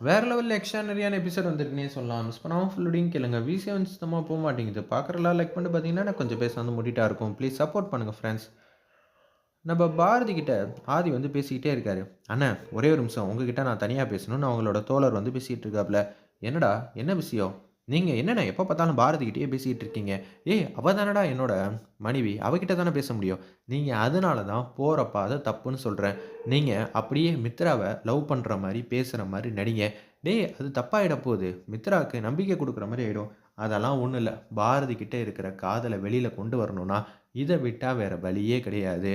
வேறு லெவலில் எக்ஸ்ட்ரானரியான எபிசோட் வந்துருக்குன்னே சொல்லலாம். மிஸ் பண்ணாமல் ஃபுல்லோடையும் கேளுங்க. வி7 சுத்தமாக போக மாட்டேங்குது. பார்க்குறலாம் லைக் பண்ணிட்டு பார்த்தீங்கன்னா, நான் கொஞ்சம் பேச வந்து முட்டிட்டா இருக்கும். ப்ளீஸ் சப்போர்ட் பண்ணுங்கள் ஃப்ரெண்ட்ஸ். நம்ம பாரதி கிட்ட ஆதி வந்து பேசிக்கிட்டே இருக்காரு. அண்ணா ஒரே ஒரு நிமிஷம் உங்ககிட்ட நான் தனியாக பேசணும்னு அவங்களோட தோழர் வந்து பேசிகிட்டு இருக்காப்புல என்னடா என்ன விஷயம்? நீங்கள் என்னென்ன எப்போ பார்த்தாலும் பாரதிக்கிட்டே பேசிக்கிட்டு இருக்கீங்க. ஏய் அவ தானடா என்னோட மனைவி. அவகிட்ட தானே பேச முடியும். நீங்கள் அதனால தான் போகிறப்ப அதை தப்புன்னு சொல்கிறேன் நீங்கள் அப்படியே மித்ராவை லவ் பண்ணுற மாதிரி பேசுகிற மாதிரி நடிங்க. டேய் அது தப்பாயிட போகுது. மித்ராவுக்கு நம்பிக்கை கொடுக்குற மாதிரி ஆயிடும். அதெல்லாம் ஒன்றும் இல்லை பாரதி இருக்கிற காதலை வெளியில் கொண்டு வரணும்னா, இதை விட்டால் வேறு வழியே கிடையாது.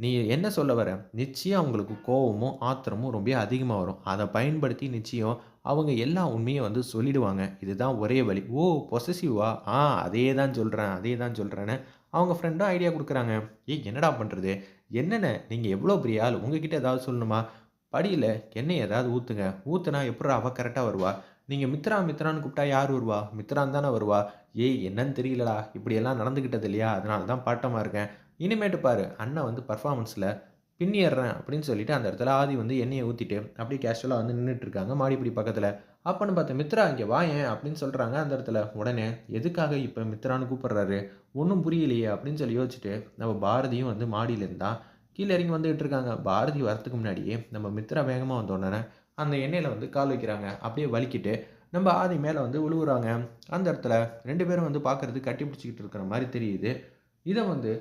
நீ என்ன சொல்ல வர? நிச்சயம் அவங்களுக்கு கோபமும் ஆத்திரமும் ரொம்ப அதிகமாக வரும். அதை பயன்படுத்தி நிச்சயம் அவங்க எல்லா உண்மையும் வந்து சொல்லிடுவாங்க. இதுதான் ஒரே வழி. ஓ! பொசசிவா ஆ அதே தான் சொல்கிறேன் அதே தான் சொல்கிறேன்னு அவங்க ஃப்ரெண்டும் ஐடியா கொடுக்குறாங்க ஏய் என்னடா பண்ணுறது என்னென்ன நீங்கள் எவ்வளோ பெரிய ஆள். உங்ககிட்ட ஏதாவது சொல்லணுமா? படியில் எண்ணெய் ஏதாவது ஊற்றுங்க ஊற்றுனா எப்புட்றா அவள் கரெக்டாக வருவா? நீங்கள் மித்ரா, மித்ரான்னு கூப்பிட்டா யார் வருவா? மித்ரான்னு தானே வருவா? ஏய் என்னன்னு தெரியலடா. இப்படியெல்லாம் நடந்துக்கிட்டது இல்லையா? அதனால தான் பாட்டமாக இருக்கேன். இனிமேட்டு பாரு அண்ணன் வந்து பெர்ஃபார்மன்ஸ்ல பின்னிடுறேன் அப்படின்னு சொல்லிட்டு அந்த இடத்துல ஆதி வந்து எண்ணெயை ஊற்றிட்டு அப்படியே கேஷுவலாக வந்து நின்றுட்டுருக்காங்க மாடிப்படி பக்கத்தில் அப்போன்னு பார்த்து மித்ரா இங்கே வாயேன் அப்படின்னு சொல்கிறாங்க அந்த இடத்துல. உடனே எதுக்காக இப்போ மித்ரான்னு கூப்பிட்றாரு ஒன்றும் புரியலையே அப்படின்னு சொல்லி யோசிச்சுட்டு நம்ம பாரதியும் வந்து மாடியில கீழே இறங்கி வந்துகிட்டு இருக்காங்க. பாரதி வரத்துக்கு முன்னாடியே நம்ம மித்ரா வேகமாக வந்த உடனே அந்த எண்ணெயில் வந்து கால் வைக்கிறாங்க. அப்படியே வலிக்கிட்டு நம்ம ஆதி மேலே வந்து விழுவுறாங்க. அந்த இடத்துல ரெண்டு பேரும் வந்து பார்க்கறதுக்கு கட்டி பிடிச்சிக்கிட்டு இருக்கிற மாதிரி தெரியுது. இதை வந்து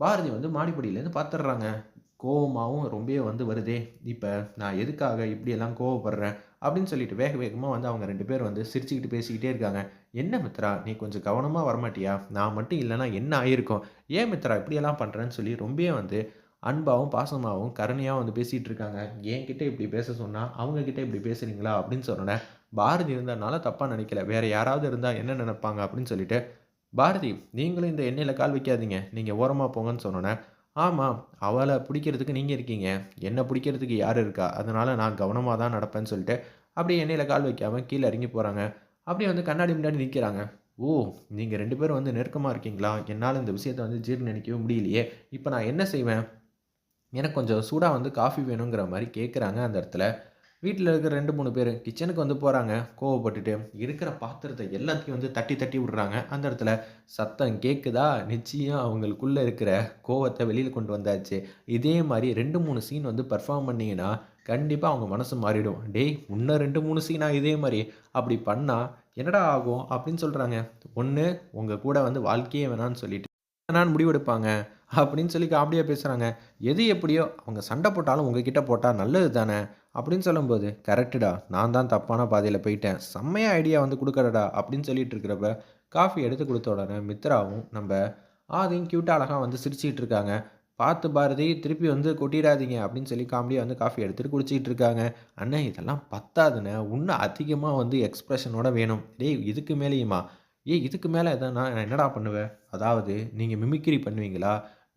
பாரதி வந்து மாடிப்படியிலேருந்து பார்த்துடுறாங்க. கோவமாகவும் ரொம்பவே வந்து வருதே. இப்போ நான் எதுக்காக இப்படியெல்லாம் கோவப்படுறேன்? அப்படின்னு சொல்லிட்டு வேக வேகமாக வந்து அவங்க ரெண்டு பேர் வந்து சிரிச்சுக்கிட்டு பேசிக்கிட்டே இருக்காங்க. என்ன மித்ரா நீ கொஞ்சம் கவனமாக வரமாட்டியா? நான் மட்டும் இல்லைனா என்ன ஆகிருக்கும் ஏன் மித்ரா இப்படியெல்லாம் பண்ணுறேன்னு சொல்லி ரொம்பவே வந்து அன்பாவும், பாசமாகவும் கருணையாவும் வந்து பேசிகிட்டு இருக்காங்க. என்கிட்ட இப்படி பேச சொன்னால் அவங்கக்கிட்ட இப்படி பேசுறீங்களா? அப்படின்னு சொன்னேன் பாரதி இருந்ததுனால தப்பாக நினைக்கல. வேறு யாராவது இருந்தால் என்ன நினைப்பாங்க? அப்படின்னு சொல்லிட்டு, பாரதி நீங்களும் இந்த எண்ணெயில் கால் வைக்காதீங்க. நீங்கள் ஓரமாக போங்கன்னு சொன்னோன்னே ஆமாம் அவளை பிடிக்கிறதுக்கு நீங்கள் இருக்கீங்க. என்னை பிடிக்கிறதுக்கு யார் இருக்கா? அதனால் நான் கவனமாக தான் நடப்பேன்னு சொல்லிட்டு, அப்படியே எண்ணெயில் கால் வைக்காமல் கீழே இறங்கி போகிறாங்க அப்படியே வந்து கண்ணாடி முன்னாடி நிற்கிறாங்க ஓ! நீங்கள் ரெண்டு பேரும் வந்து நெருக்கமாக இருக்கீங்களா? என்னால் இந்த விஷயத்த வந்து ஜீரணிக்கவே முடியலையே. இப்போ நான் என்ன செய்வேன்? எனக்கு கொஞ்சம் சூடாக வந்து காஃபி வேணுங்கிற மாதிரி கேட்குறாங்க அந்த இடத்துல. வீட்டில் இருக்கிற ரெண்டு மூணு பேர் கிச்சனுக்கு வந்து போகிறாங்க கோவப்பட்டுட்டு. இருக்கிற பாத்திரத்தை எல்லாத்தையும் வந்து தட்டி தட்டி விடுறாங்க. அந்த இடத்துல சத்தம் கேட்குதா? நிச்சயம் அவங்களுக்குள்ளே இருக்கிற கோவத்தை வெளியில் கொண்டு வந்தாச்சு. இதே மாதிரி ரெண்டு மூணு சீன் வந்து பெர்ஃபார்ம் பண்ணிங்கன்னா கண்டிப்பாக அவங்க மனசு மாறிடும். டேய் இன்னும் ரெண்டு மூணு சீனாக இதே மாதிரி அப்படி பண்ணால் என்னடா ஆகும்? அப்படின்னு சொல்கிறாங்க ஒன்று உங்கள் கூட வந்து வாழ்க்கையே வேணான்னு சொல்லிட்டு வேணான்னு முடிவெடுப்பாங்க. அப்படின்னு சொல்லி காமெடியா பேசுகிறாங்க எது எப்படியோ அவங்க சண்டை போட்டாலும் உங்ககிட்ட போட்டால் நல்லது தானே. அப்படின்னு சொல்லும்போது, கரெக்டுடா நான் தான் தப்பான பாதையில் போயிட்டேன். செம்மையா ஐடியா வந்து கொடுக்குறடா அப்படின்னு சொல்லிட்டு இருக்கிறப்ப, காஃபி எடுத்து கொடுத்த உடனே மித்ராவும், நம்ம ஆதியும் க்யூட்டாக அழகாக வந்து சிரிச்சுட்டு இருக்காங்க. பார்த்து பாரதி திருப்பி வந்து கொட்டிடாதீங்க அப்படின்னு சொல்லி காமெடியாக வந்து காஃபி எடுத்துட்டு குடிச்சிட்டு இருக்காங்க. அண்ணே இதெல்லாம் பத்தாதுன்னு இன்னும் அதிகமாக வந்து எக்ஸ்ப்ரெஷனோட வேணும். டேய் இதுக்கு மேலேயுமா? ஏய் இதுக்கு மேலே எதனா நான் என்னடா பண்ணுவேன்? அதாவது நீங்கள் மிமிக்ரி பண்ணுவீங்களா?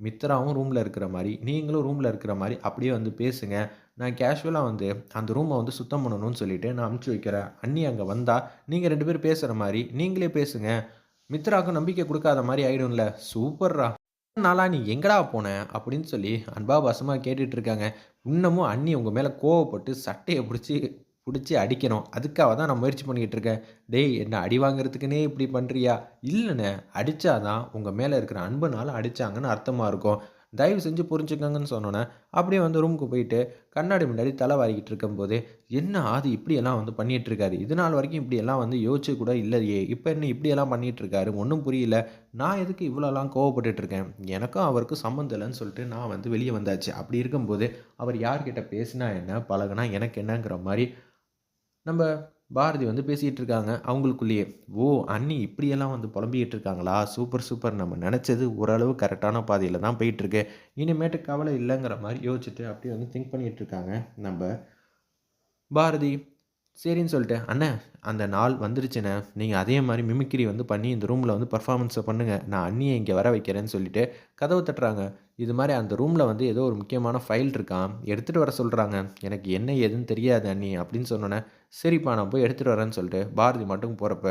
மித்ராவும் ரூமில் இருக்கிற மாதிரி நீங்களும் ரூமில் இருக்கிற மாதிரி அப்படியே வந்து பேசுங்க. நான் கேஷுவலாக வந்து அந்த ரூமை வந்து சுத்தம் பண்ணணும்னு சொல்லிட்டு நான் அமுச்சு வைக்கிறேன். அண்ணி அங்கே வந்தால் நீங்கள் ரெண்டு பேரும் பேசுகிற மாதிரி நீங்களே பேசுங்க. மித்ராக்கும் நம்பிக்கை கொடுக்காத மாதிரி ஆகிடும்ல சூப்பர்ரா! நாளாக நாளா நீ எங்கடா போன? அப்படின்னு சொல்லி அன்பா பாசமாக கேட்டுட்டு இருக்காங்க. இன்னமும் அண்ணி உங்கள் மேலே கோவப்பட்டு சட்டையை பிடிச்சி பிடிச்சி அடிக்கணும். அதுக்காக தான் நான் முயற்சி பண்ணிக்கிட்டு இருக்கேன். டேய் என்ன அடி வாங்குறதுக்குன்னே இப்படி பண்ணுறியா இல்லைண்ணே அடித்தாதான் தான் மேலே இருக்கிற அன்புனால அடித்தாங்கன்னு அர்த்தமாக இருக்கும். தயவு செஞ்சு புரிஞ்சுக்கங்கன்னு சொன்னோன்னே அப்படியே வந்து ரூமுக்கு போயிட்டு கண்ணாடி முன்னாடி தலை வாரிக்கிட்டு இருக்கும்போது, என்ன அது இப்படியெல்லாம் வந்து பண்ணிகிட்டு இருக்காரு? இது நாள் வரைக்கும் இப்படியெல்லாம் வந்து யோசிச்சு கூட இல்லையே. இப்போ என்ன இப்படியெல்லாம் பண்ணிகிட்டு இருக்காரு? ஒன்றும் புரியல. நான் எதுக்கு இவ்வளோலாம் கோவப்பட்டுட்டு இருக்கேன்? எனக்கும் அவருக்கும் சம்மந்தம் இல்லைன்னு சொல்லிட்டு நான் வந்து வெளியே வந்தாச்சு. அப்படி இருக்கும்போது, அவர் யார்கிட்ட பேசினா என்ன? பழகுனா எனக்கு என்னங்கிற மாதிரி நம்ம பாரதி வந்து பேசிகிட்டு இருக்காங்க அவங்களுக்குள்ளேயே. ஓ! அண்ணி இப்படியெல்லாம் வந்து புலம்பிக்கிட்டு இருக்காங்களா? Super, super. நம்ம நினச்சது ஓரளவு கரெக்டான பாதையில் தான் போயிட்டுருக்கு. இனிமேட்டு கவலை இல்லைங்கிற மாதிரி யோசிச்சுட்டு அப்படியே வந்து திங்க் பண்ணிகிட்டு இருக்காங்க நம்ம பாரதி. சரின்னு சொல்லிட்டு, அண்ணே அந்த நாள் வந்துருச்சுண்ணே. நீங்கள் அதே மாதிரி மிமிக்ரி வந்து பண்ணி இந்த ரூமில் வந்து பெர்ஃபார்மன்ஸ பண்ணுங்கள் நான் அண்ணியை இங்கே வர வைக்கிறேன்னு சொல்லிட்டு கதவை தட்டுறாங்க. இது மாதிரி அந்த ரூமில் வந்து ஏதோ ஒரு முக்கியமான ஃபைல் இருக்கான் எடுத்துகிட்டு வர சொல்கிறாங்க எனக்கு என்ன ஏதுன்னு தெரியாது அண்ணி அப்படின்னு சொன்னோன்னே சரிப்பா நான் போய் எடுத்துகிட்டு வரேன்னு சொல்லிட்டு பாரதி மட்டும் போகிறப்ப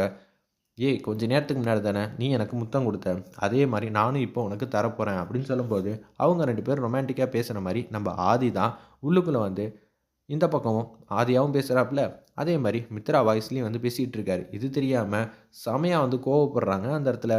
ஏய் கொஞ்ச நேரத்துக்கு முன்னாடி தானே நீ எனக்கு முத்தம் கொடுத்த. அதே மாதிரி நானும் இப்போ உனக்கு தரப்போகிறேன் அப்படின்னு சொல்லும்போது, அவங்க ரெண்டு பேரும் ரொமான்டிக்காக பேசுகிற மாதிரி நம்ம ஆதி தான் உள்ளுக்குள்ளே வந்து இந்த பக்கமும் ஆதியாகவும் பேசுகிறாப்புல அதே மாதிரி மித்ரா வாய்ஸ்லேயும் வந்து பேசிகிட்டு இருக்காரு. இது தெரியாமல் செமையாக வந்து கோவப்படுறாங்க அந்த இடத்துல.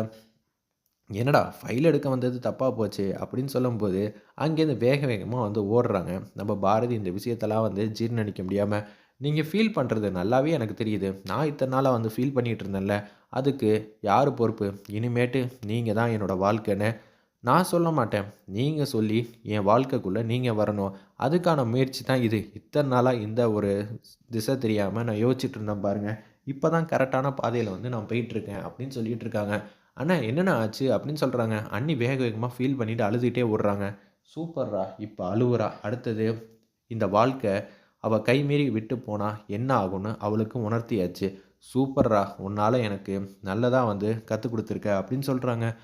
என்னடா ஃபைல் எடுக்க வந்தது தப்பாக போச்சு? அப்படின்னு சொல்லும்போது அங்கேருந்து வேக வேகமாக வந்து ஓடுறாங்க. நம்ம பாரதி இந்த விஷயத்தெல்லாம் வந்து ஜீர்ணிக்க முடியாமல் நீங்கள் ஃபீல் பண்ணுறது நல்லாவே எனக்கு தெரியுது. நான் இத்தனை நாளாக வந்து ஃபீல் பண்ணிகிட்டு இருந்தேன்ல. அதுக்கு யார் பொறுப்பு? இனிமேட்டு நீங்கள் தான் என்னோடய வாழ்க்கைன்னு நான் சொல்ல மாட்டேன். நீங்கள் சொல்லி என் வாழ்க்கைக்குள்ளே நீங்கள் வரணும். அதுக்கான முயற்சி தான் இது. இத்தனை நாளாக இந்த ஒரு திசை தெரியாமல் நான் யோசிச்சுட்டு இருந்தேன் பாருங்கள் இப்போ தான் கரெக்டான பாதையில் வந்து நான் போயிட்டுருக்கேன் அப்படின்னு சொல்லிட்டு இருக்காங்க. அண்ணா என்னென்ன ஆச்சு அப்படின்னு சொல்கிறாங்க அண்ணி வேக வேகமாக ஃபீல் பண்ணிவிட்டு அழுதுகிட்டே ஓடுறாங்க. சூப்பர்ரா இப்போ அழுவுறா. அடுத்தது இந்த வாழ்க்கை அவள் கைமீறி விட்டு போனால் என்ன ஆகும்னு அவளுக்கு உணர்த்தியாச்சு. சூப்பர்ரா உன்னால் எனக்கு நல்லதாக வந்து கற்றுக் கொடுத்துருக்க அப்படின்னு சொல்கிறாங்க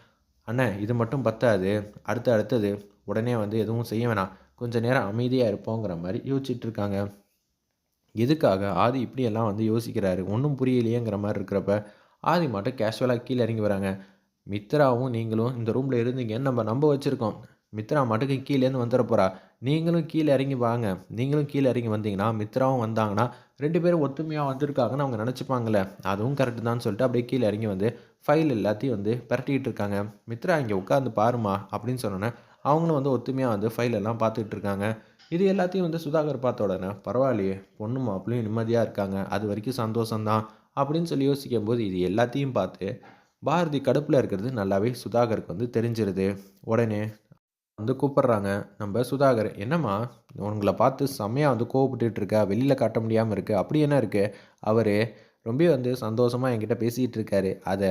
அண்ணன் இது மட்டும் பத்தாது. அடுத்து அடுத்தது உடனே வந்து எதுவும் செய்ய வேணாம். கொஞ்சம் நேரம் அமைதியாக இருப்போங்கிற மாதிரி யோசிச்சுட்டு இருக்காங்க. எதுக்காக ஆதி இப்படியெல்லாம் வந்து யோசிக்கிறாரு? ஒன்றும் புரியலையேங்கிற மாதிரி இருக்கிறப்ப ஆதி மட்டும் கேஷுவலாக கீழே இறங்கி வராங்க. மித்ராவும் நீங்களும் இந்த ரூமில் இருந்தீங்கன்னு நம்ம நம்ப வச்சுருக்கோம். மித்ரா மட்டுக்கு கீழேருந்து வந்துட போகிறா நீங்களும் கீழே இறங்கி வாங்க. நீங்களும் கீழே இறங்கி வந்தீங்கன்னா மித்ராவும் வந்தாங்கன்னா ரெண்டு பேரும் ஒத்துமையாக வந்திருக்காங்கன்னு அவங்க நினச்சிப்பாங்களே அதுவும் கரெக்டு தான் சொல்லிட்டு அப்படியே கீழே இறங்கி வந்து ஃபைல் எல்லாத்தையும் வந்து பரட்டிக்கிட்டு இருக்காங்க. மித்ரா இங்கே உட்காந்து பாருமா அப்படின்னு சொன்னோன்னே அவங்களும் வந்து ஒத்துமையாக வந்து ஃபைல் எல்லாம் பார்த்துக்கிட்டு இருக்காங்க. இது எல்லாத்தையும் வந்து சுதாகர் பார்த்த உடனே பரவாயில்லையே பொண்ணு மாப்பிளையும் நிம்மதியாக இருக்காங்க. அது வரைக்கும் சந்தோஷம்தான் அப்படின்னு சொல்லி யோசிக்கும் போது இது எல்லாத்தையும் பார்த்து பாரதி கடுப்பில் இருக்கிறது நல்லாவே சுதாகருக்கு வந்து தெரிஞ்சிருது. உடனே வந்து கூப்பிட்றாங்க. நம்ம சுதாகர் என்னம்மா உங்களை பார்த்து செம்மையாக வந்து கோவப்பட்டுட்டு இருக்கா வெளியில் காட்ட முடியாமல் இருக்குது அப்படி என்ன இருக்குது அவர் ரொம்ப வந்து சந்தோஷமாக என்கிட்ட பேசிகிட்டு இருக்காரு. அதை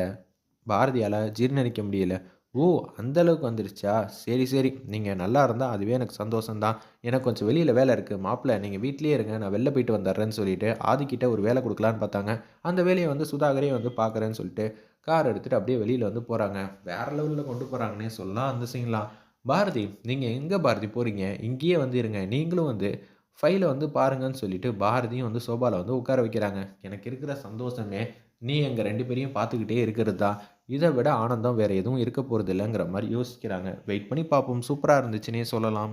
பாரதியால் ஜீர்ணிக்க முடியல. ஓ அந்தளவுக்கு வந்துருச்சா? சரி சரி நீங்கள் நல்லா இருந்தால் அதுவே எனக்கு சந்தோஷம்தான். எனக்கு கொஞ்சம் வெளியில் வேலை இருக்குது மாப்பிள்ளை நீங்கள் வீட்லேயே இருங்க நான் வெளில போயிட்டு வந்துடுறேன்னு சொல்லிட்டு ஆதிக்கிட்ட ஒரு வேலை கொடுக்கலான்னு பார்த்தாங்க. அந்த வேலையை வந்து சுதாகரே வந்து பார்க்குறேன்னு சொல்லிட்டு கார் எடுத்துகிட்டு அப்படியே வெளியில் வந்து போகிறாங்க வேறு லெவலில் கொண்டு போகிறாங்கன்னே சொல்லலாம் அந்த சீன்லாம் பாரதி நீங்கள் எங்கே பாரதி போகிறீங்க இங்கேயே வந்து இருங்க. நீங்களும் வந்து ஃபைலை வந்து பாருங்கன்னு சொல்லிட்டு பாரதியும் வந்து சோபாவில் வந்து உட்கார வைக்கிறாங்க. எனக்கு இருக்கிற சந்தோஷமே நீ எங்கள் ரெண்டு பேரையும் பார்த்துக்கிட்டே இருக்கிறது தான். இதை விட ஆனந்தம் வேறு எதுவும் இருக்க போகிறது இல்லைங்கிற மாதிரி யோசிக்கிறாங்க. வெயிட் பண்ணி பார்ப்போம். சூப்பராக இருந்துச்சுன்னே சொல்லலாம்.